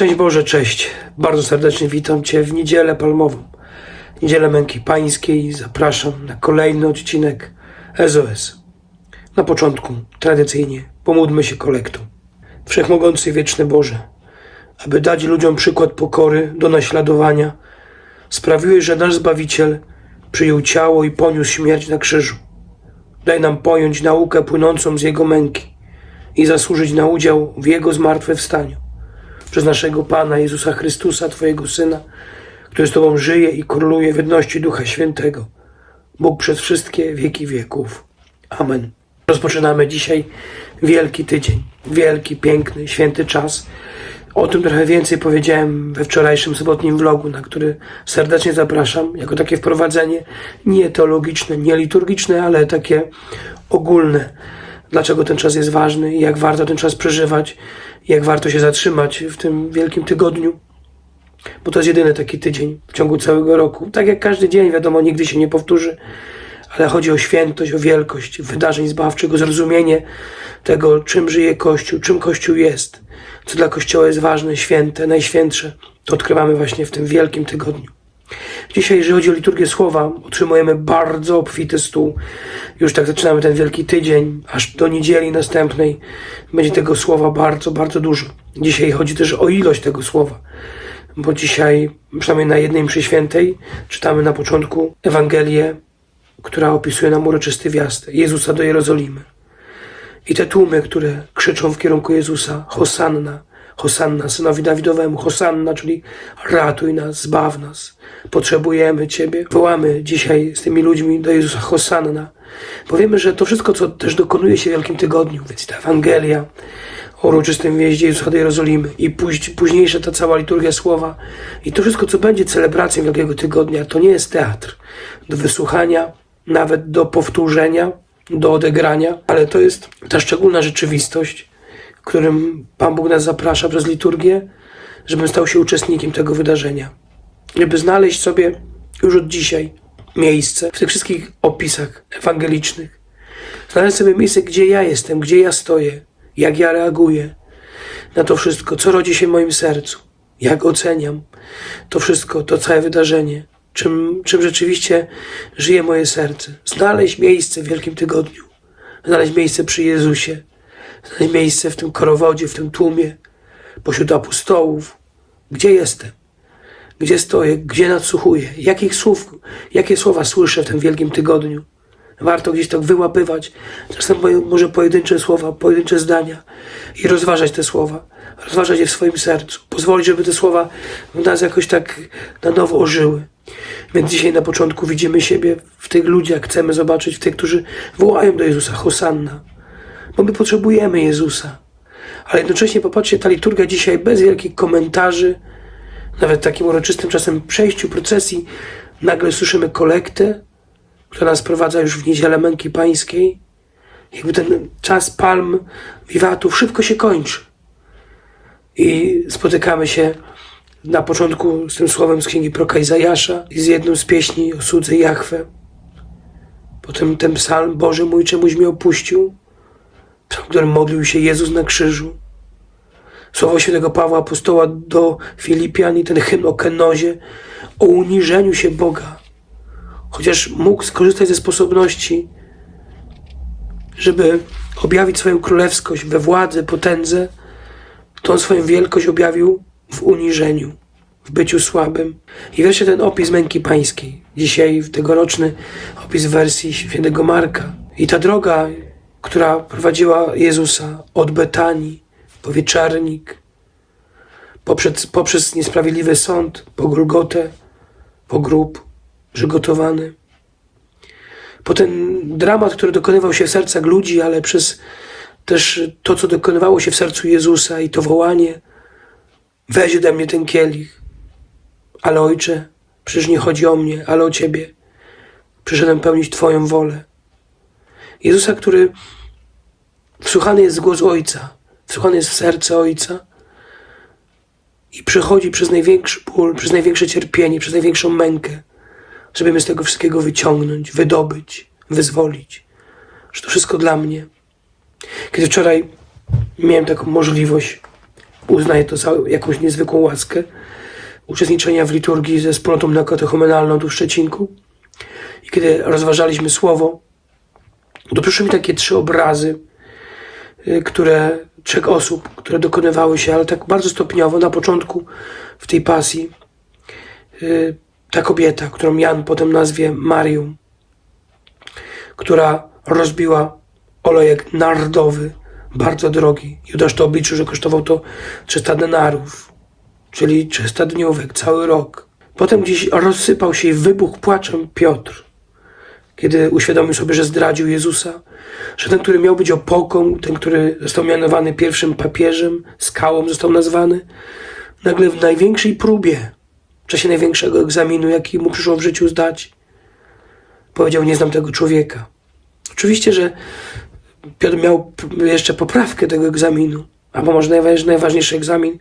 Szczęść Boże, cześć. Bardzo serdecznie witam Cię w niedzielę palmową. Niedzielę Męki Pańskiej. Zapraszam na kolejny odcinek SOS. Na początku, tradycyjnie, pomódlmy się kolektą. Wszechmogący wieczny Boże, aby dać ludziom przykład pokory do naśladowania, sprawiłeś, że nasz Zbawiciel przyjął ciało i poniósł śmierć na krzyżu. Daj nam pojąć naukę płynącą z Jego męki i zasłużyć na udział w Jego zmartwychwstaniu przez naszego Pana Jezusa Chrystusa, Twojego Syna, który z Tobą żyje i króluje w jedności Ducha Świętego, Bóg przez wszystkie wieki wieków. Amen. Rozpoczynamy dzisiaj wielki tydzień, wielki, piękny, święty czas. O tym trochę więcej powiedziałem we wczorajszym sobotnim vlogu, na który serdecznie zapraszam, jako takie wprowadzenie nie teologiczne, nie liturgiczne, ale takie ogólne. Dlaczego ten czas jest ważny jak warto ten czas przeżywać, jak warto się zatrzymać w tym wielkim tygodniu. Bo to jest jedyny taki tydzień w ciągu całego roku. Tak jak każdy dzień, wiadomo, nigdy się nie powtórzy, ale chodzi o świętość, o wielkość wydarzeń zbawczych, o zrozumienie tego, czym żyje Kościół, czym Kościół jest, co dla Kościoła jest ważne, święte, najświętsze. To odkrywamy właśnie w tym wielkim tygodniu. Dzisiaj, jeżeli chodzi o liturgię słowa, otrzymujemy bardzo obfity stół. Już tak zaczynamy ten wielki tydzień, aż do niedzieli następnej będzie tego słowa bardzo, bardzo dużo. Dzisiaj chodzi też o ilość tego słowa, bo dzisiaj, przynajmniej na jednej mszy świętej, czytamy na początku Ewangelię, która opisuje nam uroczysty wjazd Jezusa do Jerozolimy. I te tłumy, które krzyczą w kierunku Jezusa, Hosanna, Hosanna, synowi Dawidowemu, Hosanna, czyli ratuj nas, zbaw nas, potrzebujemy Ciebie. Wołamy dzisiaj z tymi ludźmi do Jezusa Hosanna, bo wiemy, że to wszystko, co też dokonuje się w Wielkim Tygodniu, więc ta Ewangelia o uroczystym wjeździe Jezusa do Jerozolimy i póź, późniejsza ta cała liturgia słowa i to wszystko, co będzie celebracją Wielkiego Tygodnia, to nie jest teatr do wysłuchania, nawet do powtórzenia, do odegrania, ale to jest ta szczególna rzeczywistość, którym Pan Bóg nas zaprasza przez liturgię, żebym stał się uczestnikiem tego wydarzenia. Żeby znaleźć sobie już od dzisiaj miejsce w tych wszystkich opisach ewangelicznych. Znaleźć sobie miejsce, gdzie ja jestem, gdzie ja stoję, jak ja reaguję na to wszystko, co rodzi się w moim sercu, jak oceniam to wszystko, to całe wydarzenie, czym, czym rzeczywiście żyje moje serce. Znaleźć miejsce w Wielkim Tygodniu, znaleźć miejsce przy Jezusie, miejsce w tym korowodzie, w tym tłumie, pośród apostołów. Gdzie jestem? Gdzie stoję? Gdzie nadsłuchuję? Jakich słów, jakie słowa słyszę w tym Wielkim Tygodniu? Warto gdzieś tak wyłapywać, czasem może pojedyncze słowa, pojedyncze zdania i rozważać te słowa, rozważać je w swoim sercu, pozwolić, żeby te słowa w nas jakoś tak na nowo ożyły. Więc dzisiaj na początku widzimy siebie w tych ludziach, chcemy zobaczyć w tych, którzy wołają do Jezusa Hosanna, bo my potrzebujemy Jezusa. Ale jednocześnie popatrzcie, ta liturgia dzisiaj bez wielkich komentarzy, nawet takim uroczystym czasem przejściu procesji, nagle słyszymy kolektę, która nas prowadza już w niedzielę męki pańskiej. Jakby ten czas palm, wiwatów, szybko się kończy. I spotykamy się na początku z tym słowem z księgi Proka Izajasza i z jedną z pieśni o słudze Jachwę. Potem ten psalm Boże mój czemuś mnie opuścił, psalm, którym modlił się Jezus na krzyżu. Słowo świętego Pawła Apostoła do Filipian i ten hymn o kenozie, o uniżeniu się Boga. Chociaż mógł skorzystać ze sposobności, żeby objawić swoją królewskość we władzy, potędze, to on swoją wielkość objawił w uniżeniu, w byciu słabym. I wreszcie ten opis męki pańskiej. Dzisiaj w tegoroczny opis w wersji świętego Marka. I ta droga, która prowadziła Jezusa od Betanii po wieczarnik, poprzez, poprzez niesprawiedliwy sąd, po Golgotę, po grób przygotowany. Po ten dramat, który dokonywał się w sercach ludzi, ale przez też to, co dokonywało się w sercu Jezusa i to wołanie, weź ode mnie ten kielich. Ale Ojcze, przecież nie chodzi o mnie, ale o Ciebie. Przyszedłem pełnić Twoją wolę. Jezusa, który wsłuchany jest głos Ojca, wsłuchany jest w serce Ojca i przechodzi przez największy ból, przez największe cierpienie, przez największą mękę, żeby mnie z tego wszystkiego wyciągnąć, wydobyć, wyzwolić. Że to wszystko dla mnie. Kiedy wczoraj miałem taką możliwość uznaje to za jakąś niezwykłą łaskę uczestniczenia w liturgii ze wspólnotą neokatechumenalną tu w Szczecinku. I kiedy rozważaliśmy słowo, przyszły mi takie trzy obrazy, y, które, trzech osób, które dokonywały się, ale tak bardzo stopniowo. Na początku w tej pasji y, ta kobieta, którą Jan potem nazwie Marią, która rozbiła olejek nardowy, bardzo drogi. Judasz to obliczył, że kosztował to 300 denarów, czyli 300 dniówek, cały rok. Potem gdzieś rozsypał się i wybuchł płaczem Piotr, kiedy uświadomił sobie, że zdradził Jezusa, że ten, który miał być opoką, ten, który został mianowany pierwszym papieżem, skałą został nazwany, nagle w największej próbie, w czasie największego egzaminu, jaki mu przyszło w życiu zdać, powiedział: Nie znam tego człowieka. Oczywiście, że Piotr miał jeszcze poprawkę tego egzaminu, albo może najwa- najważniejszy egzamin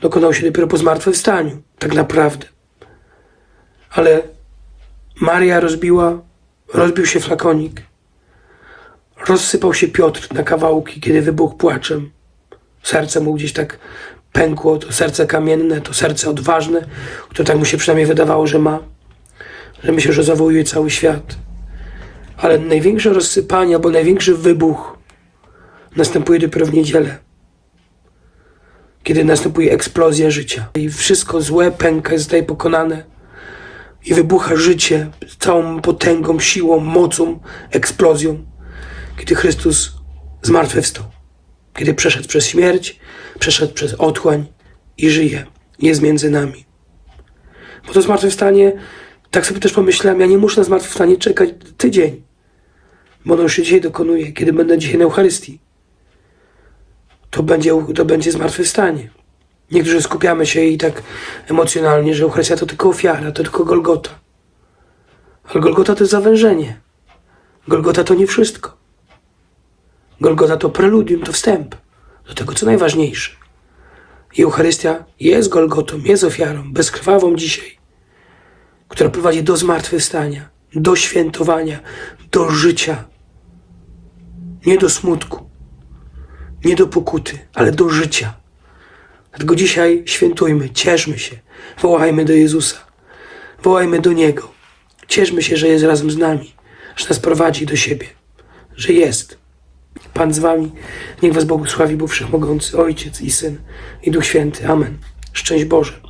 dokonał się dopiero po zmartwychwstaniu, tak naprawdę. Ale Maria rozbiła, rozbił się flakonik, rozsypał się Piotr na kawałki, kiedy wybuchł płaczem. Serce mu gdzieś tak pękło, to serce kamienne, to serce odważne, które tak mu się przynajmniej wydawało, że ma, że myślał, że zawołuje cały świat. Ale największe rozsypanie albo największy wybuch następuje dopiero w niedzielę. Kiedy następuje eksplozja życia. I wszystko złe pęka, zostaje pokonane. I wybucha życie z całą potęgą, siłą, mocą, eksplozją. Kiedy Chrystus zmartwychwstał. Kiedy przeszedł przez śmierć, przeszedł przez otchłań i żyje. Jest między nami. Bo to zmartwychwstanie, tak sobie też pomyślałem, ja nie muszę na zmartwychwstanie czekać tydzień bo ono już się dzisiaj dokonuje, kiedy będę dzisiaj na Eucharystii. To będzie, to będzie zmartwychwstanie. Niektórzy skupiamy się i tak emocjonalnie, że Eucharystia to tylko ofiara, to tylko Golgota. Ale Golgota to jest zawężenie. Golgota to nie wszystko. Golgota to preludium, to wstęp do tego, co najważniejsze. I Eucharystia jest Golgotą, jest ofiarą, bezkrwawą dzisiaj, która prowadzi do zmartwychwstania, do świętowania, do życia. Nie do smutku, nie do pokuty, ale do życia. Dlatego dzisiaj świętujmy, cieszmy się, wołajmy do Jezusa, wołajmy do Niego. Cieszmy się, że jest razem z nami, że nas prowadzi do siebie, że jest. Pan z wami, niech was błogosławi Bóg Wszechmogący, Ojciec i Syn i Duch Święty. Amen. Szczęść Boże.